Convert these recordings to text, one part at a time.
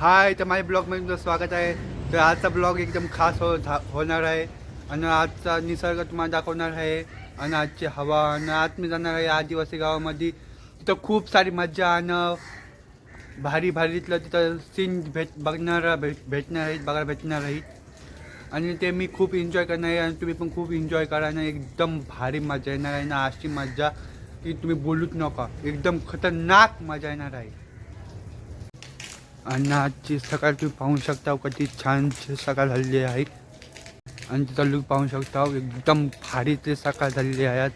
हाय तर माझ्या ब्लॉगमध्ये तुमचं स्वागत आहे. तर आजचा ब्लॉग एकदम खास हो होणार आहे. आणि आजचा निसर्ग तुम्हाला दाखवणार आहे. आणि आजची हवा आणि आज मी जाणार आहे आदिवासी गावामध्ये. तिथं खूप सारी मज्जा आणि भारी भारीतलं तिथं सीन भेट बघणार भेट भेटणार आहेत बघायला भेटणार आहेत. आणि ते मी खूप एन्जॉय करणार आहे. आणि तुम्ही पण खूप एन्जॉय करा ना एकदम भारी मजा येणार आहे. ना अशी मजा की तुम्ही बोलूच नका. एकदम खतरनाक मजा येणार आहे. आणि आजची सकाळ तुम्ही पाहू शकता कधी छान सकाळ झालेली आहे आणि तिथं लुक पाहू शकता एकदम भारी ते सकाळ झालेली आहे आज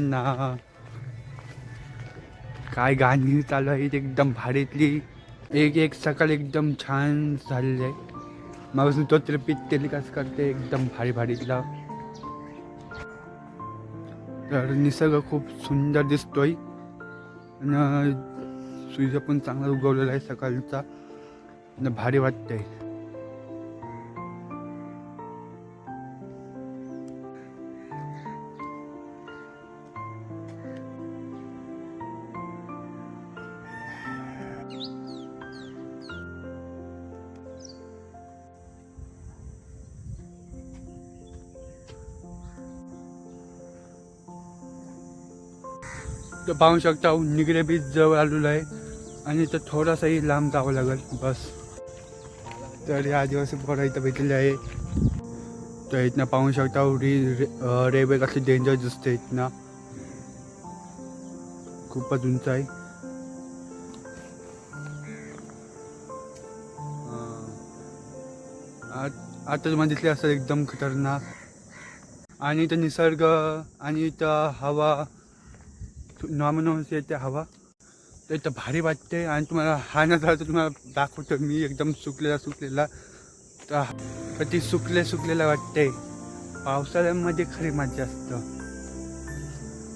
ना काय गाणी चालू आहेत एकदम भारीतली एक एक सकाळ एकदम छान झालेली आहे मग तो तरी पित्तेली कसं करते एकदम भारी भारीतला तर निसर्ग खूप सुंदर दिसतोय. आणि सूर्य पण चांगला उगवलेला आहे सकाळचा. आणि भारी वाटतंय. तर पाहू शकता निगरे बीच जवळ आलेलो आहे. आणि तर थोडासाही लांब जावं लागेल बस. तर या आदिवासी पोरं इथं भेटलेले आहे. तर इथनं पाहू शकता री रे- रेल्वे कसली डेंजर दिसते इथनं. खूपच उंच आहे. आत- आता तुम्हाला दिसले असेल एकदम खतरनाक. आणि इथं निसर्ग आणि इथं हवा. नॉर्मल येते हवा तर इथं भारी वाटते आणि तुम्हाला हा नजारा तर तुम्हाला दाखवतो. मी एकदम सुकलेला सुकलेला. तर कधी सुकले सुकलेला वाटते. पावसाळ्यामध्ये खरी मजा असतं.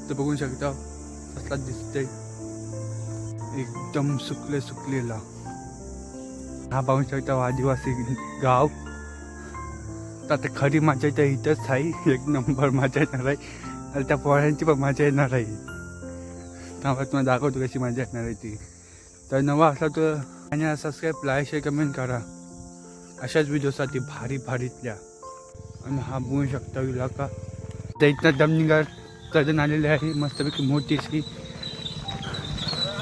तर बघू शकता असला दिसते एकदम सुकले सुकलेला. हा पाहू शकता आदिवासी गाव. तर आता खरी मजा तर इथंच आहे. एक नंबर मजा येणार आहे. आणि त्या पोळ्यांची पण मजा येणार आहे. त्यामुळे तुम्हाला दाखवतो कशी मजा येणार आहे ती. तर नवा असला तर आणि सबस्क्राईब लाईक शेअर कमेंट करा. अशाच व्हिडिओसाठी भारी भारीतल्या आणि हा बोलू शकता इलाका तर इथं दमनिगार चढून आलेले आहे. मस्तपैकी मोठीशी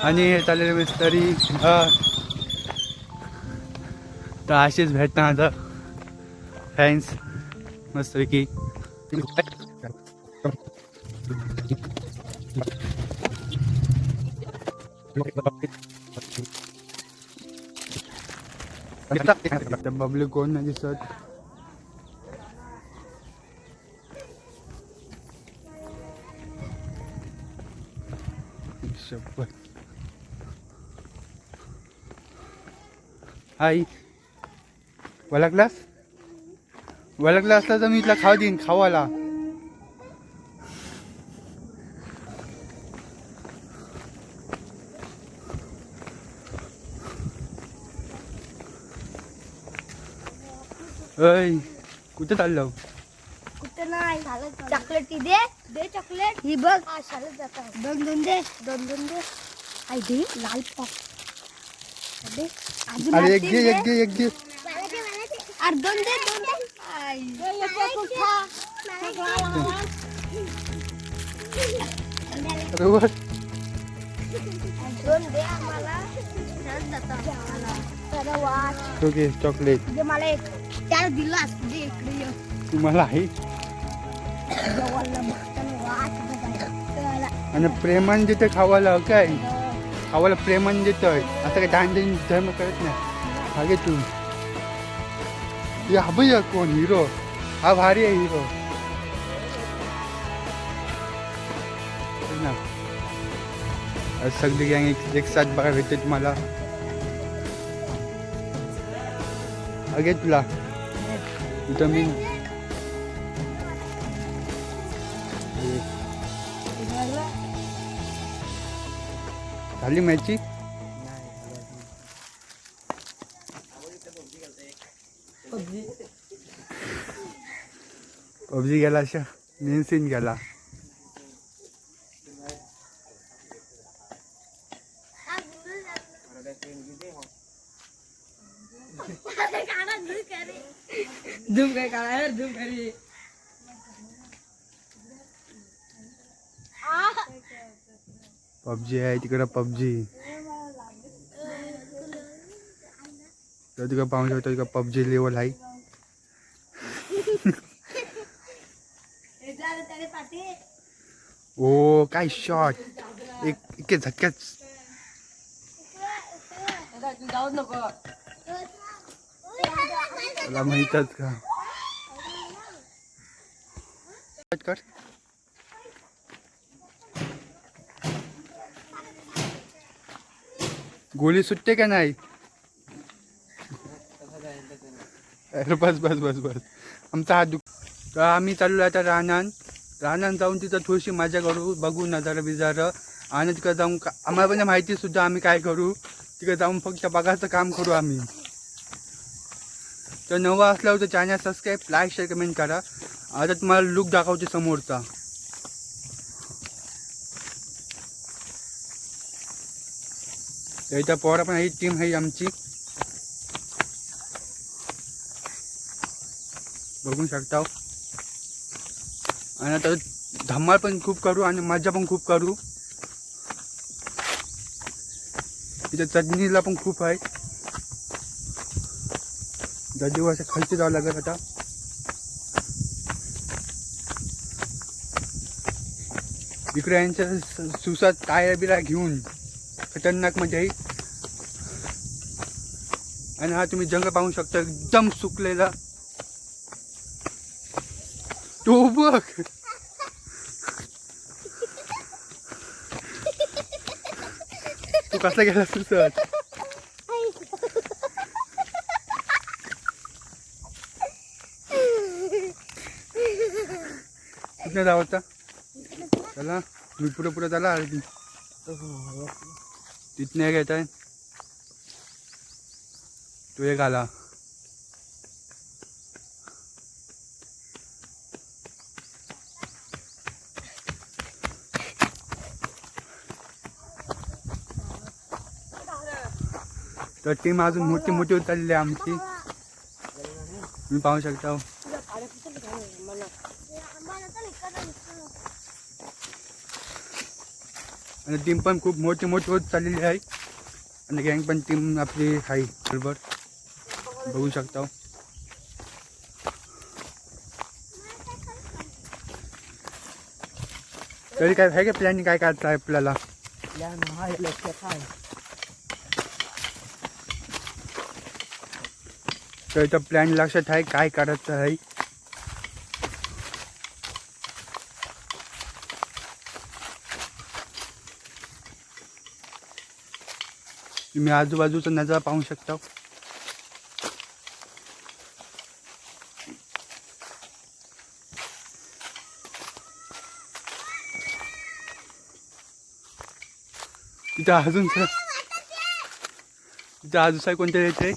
आणि हे चाललेले मिस्तरी. तर असेच भेटणार आता. फॅन्स मस्तपैकी. دبب لكم هنا دي شبك هاي ولا جلاس ولا جلاس لازم يدلك هادين خوالها ऐ कुठे चाललो कुठं नाही. चॉकलेट ती दे. दे चॉकलेट ही बघ. हा शाळेत जात आहे. दोन दोन दे. दोन दोन दे. आई दे लाल पॉप दे अरे एक दे एक दे एक दे अरे दोन दे दोन दे. आई. बरोबर दोन दे आम्हाला. ओके चॉकलेट दे मला एक. त्याला दिलास दे इकडे ये. तुम्हाला आहे? बघताना बघायला. आणि प्रेमान देतं खावाला काय? खावाला प्रेमान देतोय असं काय दान देऊन धर्म करत नाही. हा घे तू. या हा बघ कोण? हिरो. हा भारी आहे हिरो. ना. आज सगळी गँग एक एक साथ बघा भेटते तुम्हाला. हा घे तुला. मी झाली मॅची पबजी गेला अशा मेन सीन गेला काय घरी पबजी आहे तिकडं पबजी. तर तिकडं पाहू शकतो तिकडं पबजी लेवल आहे. ओ काय शॉट एक इतके नको. मला माहीतच का कर. गोळी सुटते का नाही? अरे बस बस बस बस. आमचा हात दुख तर आम्ही चाललो आता रानान. रानान जाऊन तिथं थोडीशी मजा करू बघू नजारा बिजारा. आणि तिकडं जाऊन का- आम्हाला पण माहिती सुद्धा आम्ही काय करू. तिकडे जाऊन फक्त बघायचं काम करू आम्ही. तर नवं असल्यावर तर channel subscribe like share comment करा. आता तुम्हाला लुक दाखवते समोरचा. तर इथं पोरा पण ही टीम आहे आमची. बघू शकता. आणि आता धमाल पण खूप करू आणि मजा पण खूप करू. इथं चटणीला पण खूप आहे. दर्दी असं खालती जावं लागेल आता. इकडे यांच्या सुसात टायर बिरा घेऊन खतरनाक म्हणजे आणि हा तुम्ही जंगल पाहू शकता एकदम सुकलेला. तो बघ. तू कसं गेला सुसत? नाही जावं चला मी पुढे पुढे चला तिथने घेत आहे तू एक आला. तर टीम अजून मोठी मोठी उतरली आहे आमची. तुम्ही पाहू शकता. आणि टीम पण खूप मोठी मोठी होत चाललेली आहे. आणि गँग पण टीम आपली आहे. बरोबर? बघू शकता तरी काय आहे का प्लॅनिंग काय काढता आहे आपल्याला तर इथं प्लॅन लक्षात आहे काय करायचं आहे. तुम्ही आजूबाजूचा नजारा पाहू शकता. तिथं अजून सर तिथं अजून सर कोणतं येते?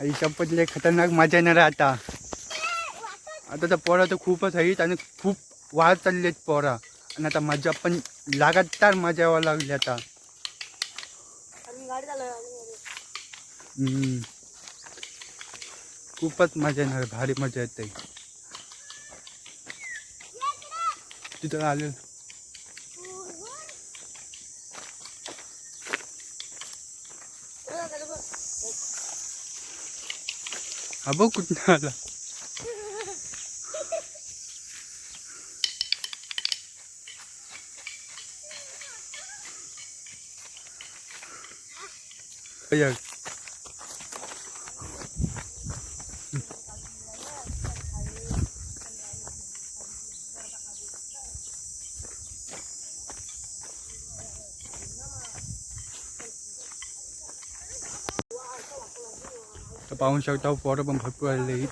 आई शपथ लय खतरनाक मजा येणार आहे आता. आता तर पोरा तर खूपच आहेत आणि खूप वाढ चालली आहेत पोरा. आणि आता मजा पण लगातार मजा यावं लागली आता. हम्म. खूपच मजा येणार भारी मजा येते. तिथं आले. हा बघ कुठं आला. अय्या. तर पाहू शकता पोरं पण भरपूर आलेले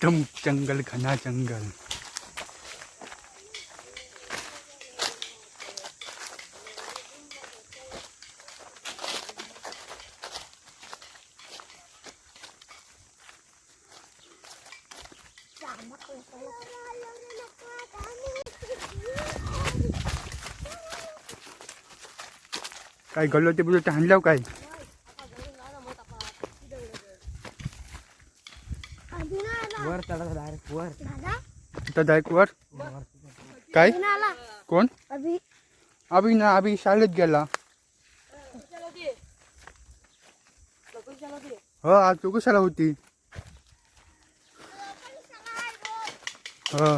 एकदम जंगल घना जंगल काय गल्लो ते बुलू आणलं काय? तिथं डायरेक्ट वर काय? कोण? अभि. अभि ना अभि शाळेत गेला. हो आज तू कशाला होती. हो.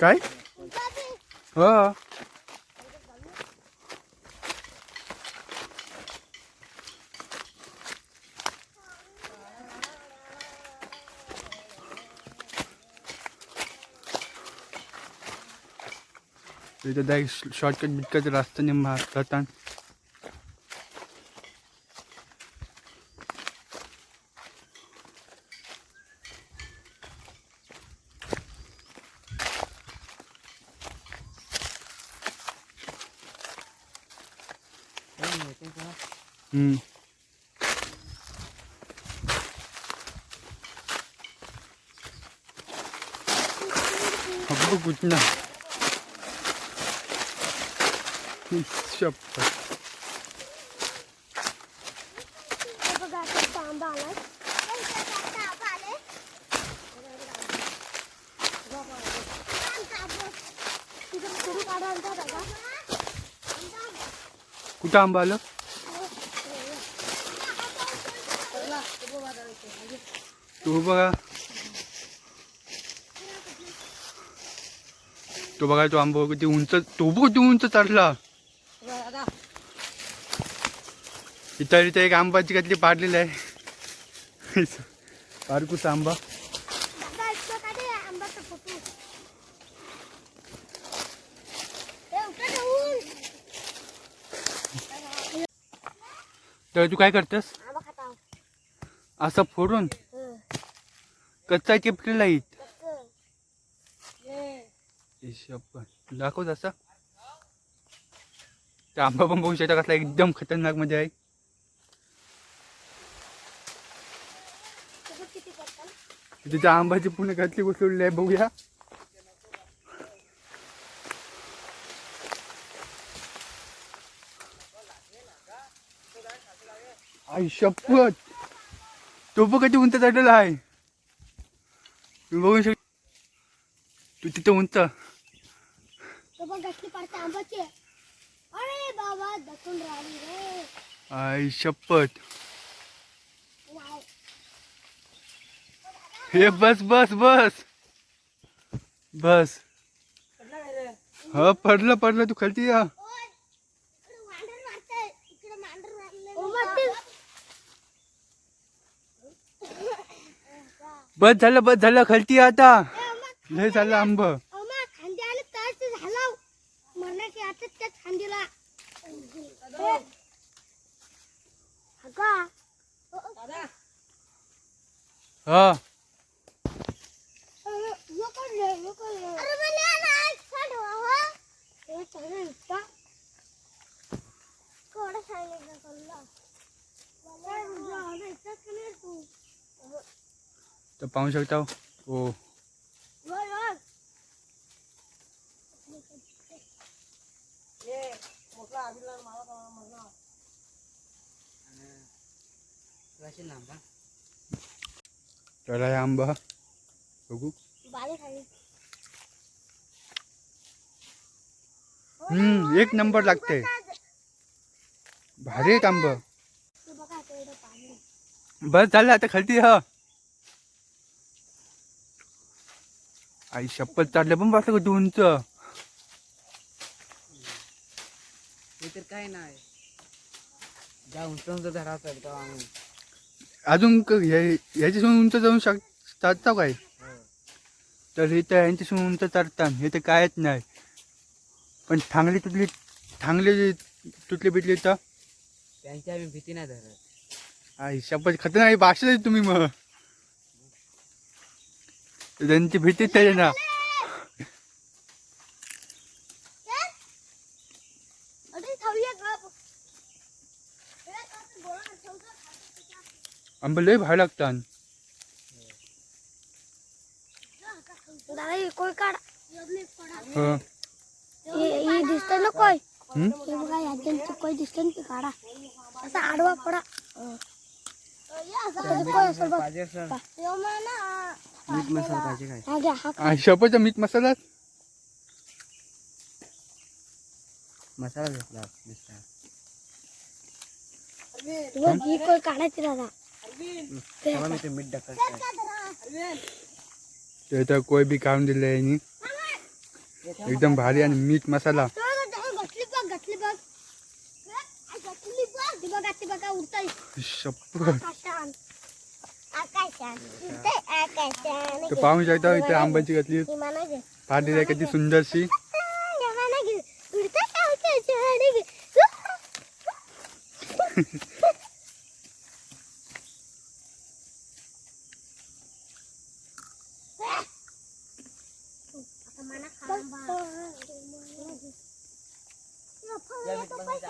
काय? हो. तिथं डायरेक्ट शॉर्टकट बिटकट रस्त्याने मारतात हम्म शपथ बघा आता तांबा कुठं आंबा आलं? तो बघा तो बघा तो आंबा किती उंच तो बघ किती उंच चढला दादा इथं इथं एक आंबाची कातली पाडलेली आहे. बारकूचा आंबा. तर तू काय करतेस? असं फोडून? कच्चा चिपलेला येत दाखव असा ते आंबा पण बघू शकता कसला एकदम खतरनाकमध्ये आहे. तिथे आंबाची पुणे घातली बसवलेली आहे बघूया. आई शपथ. तो बघ किती उंच चढलेला आहे? तुम्ही बघू शक तू तिथे उंच. आई शपथ. हे बस बस बस. बस. हा पडलं पडलं. तू खालती या. बस झालं बस झालं. खालती आता. लय झालं आंब. हा. तर पाहू शकता हो वर, वर. ये मोकळा आदिला मला का मला कशी लांबा तर आहे आंबा बघू हम्म एक नंबर लागते. भारी एक आंब. तू बघा आता एवढं पाणी बस झालं आता खालती हा. आई शपथ चाललं पण बसलं का तू उंच हे तर काय नाही. उंच धरा आम्ही. अजून हे- ह्याच्यासून उंच जाऊन शक चढता काय? तर हे तर यांच्यासून उंच चढतात हे तर कायच नाही. पण ठांगली तुटली ठांगली तुटली बिटली तर? त्यांची आम्ही भीती नाही धरत. आई शपथ खतरनाक भाषा तुम्ही मग. त्यांची भीतीच त्याच्या ना. आंबे लय भारी लागतात. दादा हे कोय काढ? हो. हे दिसतंय ना कोय? हे बघा कोय ना काढा. असा आडवा पडा. मीठ मसाला पाहिजे काय? शेपटचा मीठ मसाला मसाला घेतला दिसता काढायची दादा. मीठ टाकायचं ते तर कोय बी काढून दिलं यांनी. एकदम भारी आणि मीठ मसाला. तर पाहून शकता इथे आंब्याची घातली. पाठी आहे किती सुंदरशी.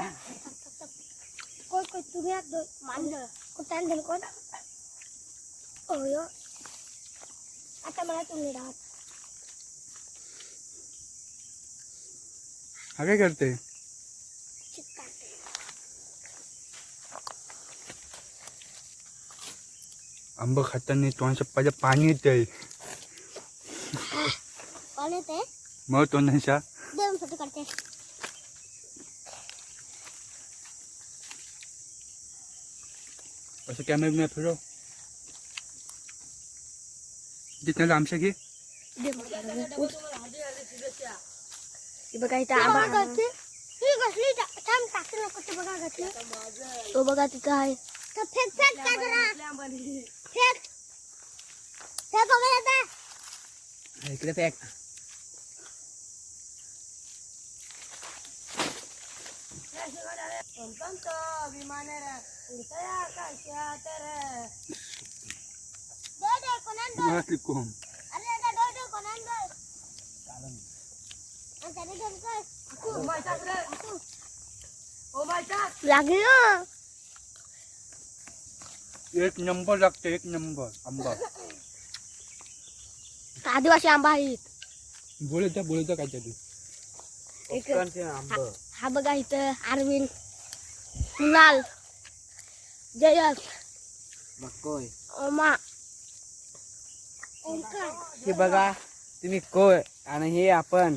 कोण कोण? तुम्ही आत कोण? कोण मला तुम्ही राहत हा काय करते? आंबा खाताना तोंड पाहिजे पाणी येते कोण येते मग तोंडाच्या करते असं कॅमेरा बिमेरा फिरव जिथं आमच्या घे. बघा इथं आंबा ही घसली थांब टाकते नको ते बघा घसली तो बघा तिथं आहे. तर फेक फेक काय करा फेक फेक बघा आता इकडे पॅक डोय डोय कोणांडोय असली कोंब अरे आता डोय डोय कोणांडोय आणि त्याने घेऊन काय लागली ना एक नंबर लागते एक नंबर आंबा आदिवासी आंबा आहेत बोलत जा बोलत जा काहीतरी एक आंब हा बघा इथं अरविंद कुणाल जयस मक्कोय ओमा हे बघा तुम्ही कोय आणि हे आपण.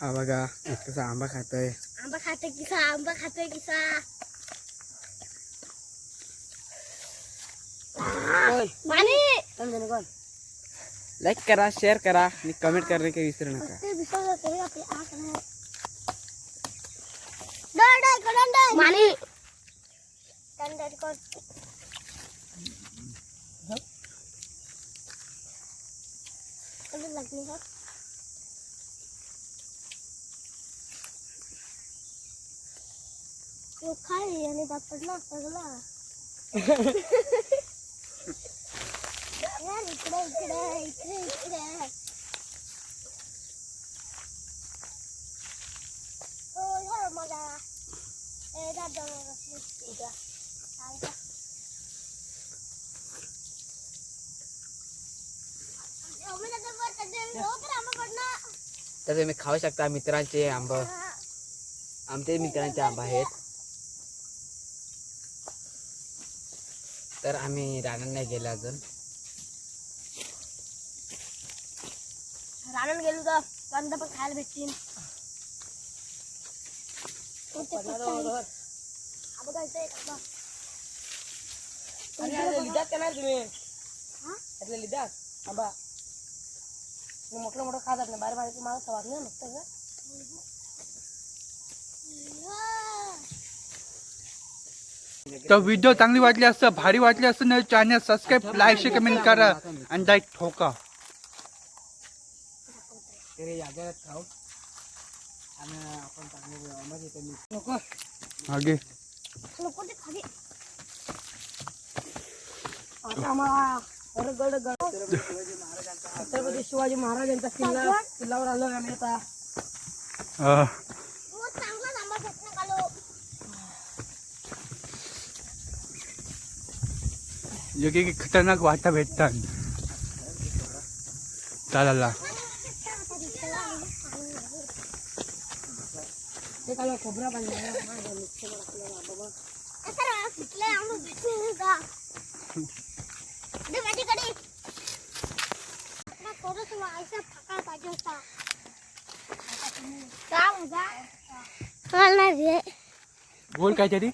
हा बघा कसा आंबा खातोय. आंबा खाते किसा आंबा खाते किसा मानी. लाईक करा शेअर करा आणि कमेंट करणे काही विसरू नका. मानी. डंडर कर कधी लागली का तो खाय आणि दात पडला सगळा यार इकडे इकडे इकडे इकडे ओ यार मला ए दात जाऊन बसली उद्या काय का? एवढं दात पडतं, ते लवकर आंबा पडणार. तर तुम्ही खाऊ शकता मित्रांचे आंब. आमचे मित्रांचे आंबा आहेत. तर आम्ही रानात नाही गेलो अजून. रानात गेलो तर कांदा पण खायला भेटतील. मोठं मोठं खातात ना बारीक बारीक माणूस खात नाही नुसतं का तर व्हिडिओ चांगली वाटली असतं भारी वाटली असतं ना channel subscribe like share comment करा आणि लाईक ठोका. तरी याच्यात खाऊ आणि आपण चांगले मज़ा येते नको. आगे. नको ते खाली. आता गड गड गड छत्रपती शिवाजी महाराजांचा किल्ला किल्ल्यावर आलो आम्ही आता. अं, एक एक खतरनाक वाटा भेटतात. चालायला खोबरा पाहिजे बोल काहीतरी दे